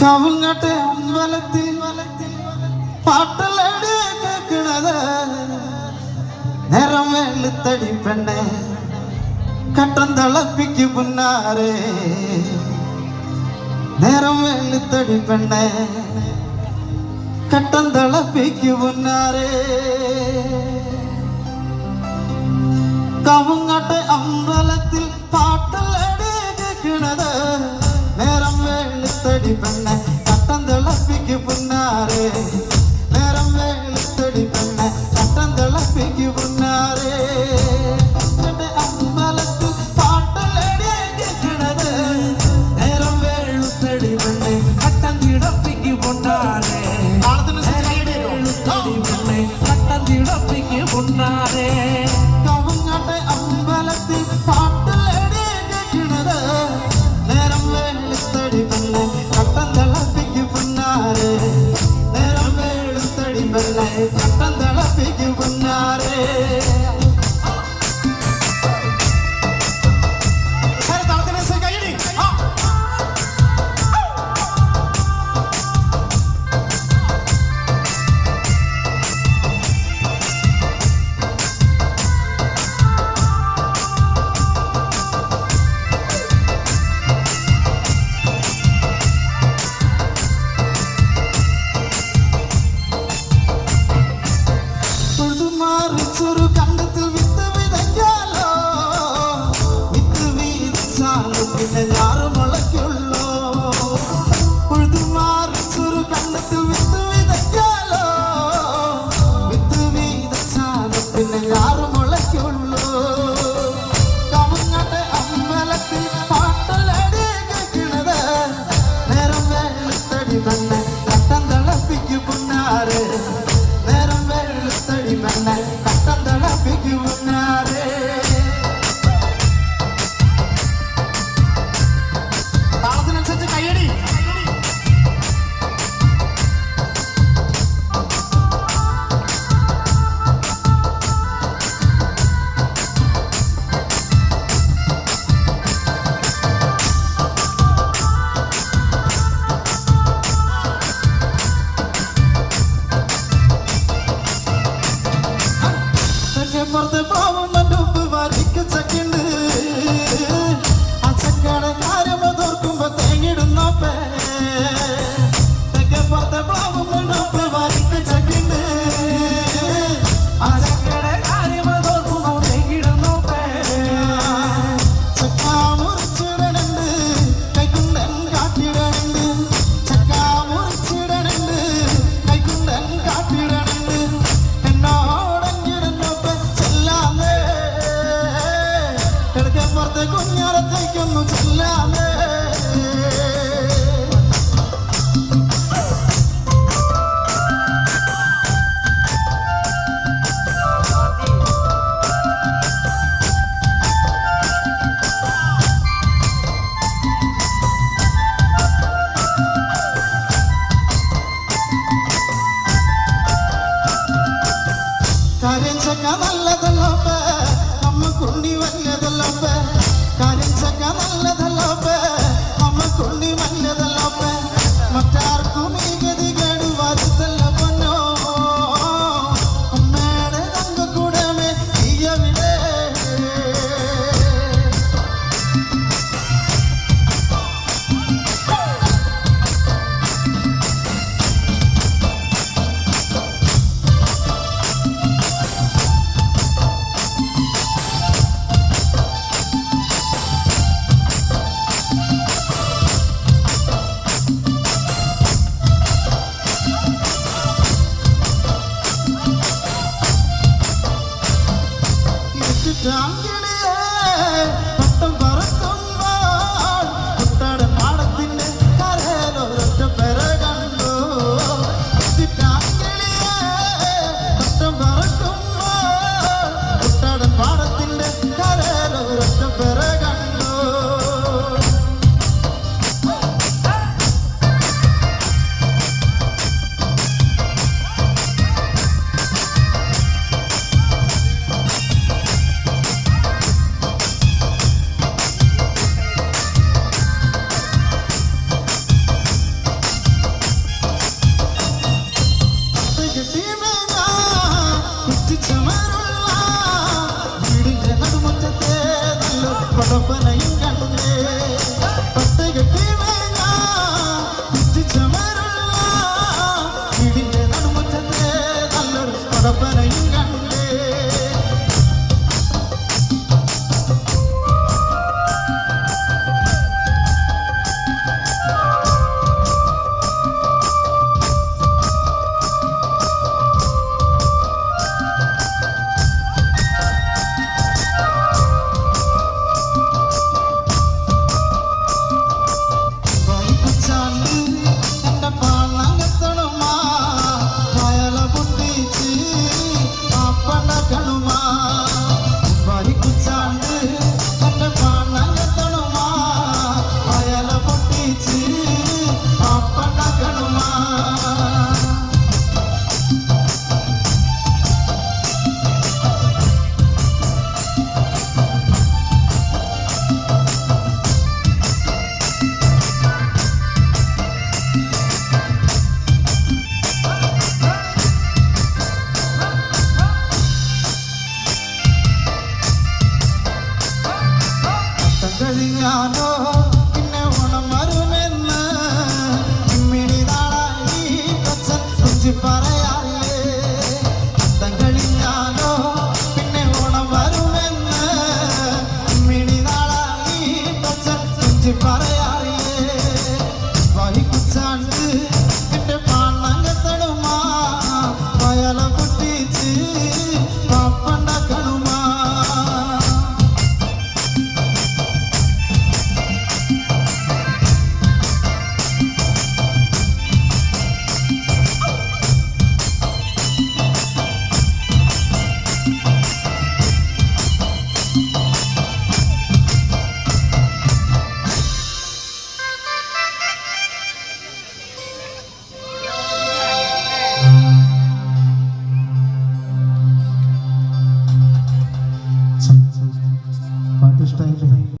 കവുങ്ങട്ടെ അമ്പലത്തിൽ പാട്ടല്ലേടെ കേക്കണത് നേരം വെളുത്തടി പെണ്ണെ കട്ടം തിളപ്പിക്ക് പുന്നാരേ நேரம் வெளுத்தடி பெண்ண. கட்டந்தள பீக்கி உன்னாரே கவுங்காட்டை அம்பலத்தில் பாட்டல் அடி கேட்கிறது நேரம் வேலுத்தடி பெண்ண. கட்டந்தளப்பிக்கு புன்னாரே நேரம் வேலுத்தடி பெண்ண. கட்டந்தளப்பிக்கு புன்னாரே പിന്നെ ഞാറ് മുളയ്ക്കുള്ള Yeah. కమల్ల దొల్లప అమ్మ కుండి వల్ల não பிடிச்ச மரம் பிடிஞ்ச நடுமுத்தே படப்பனையும் கண்டே ஞான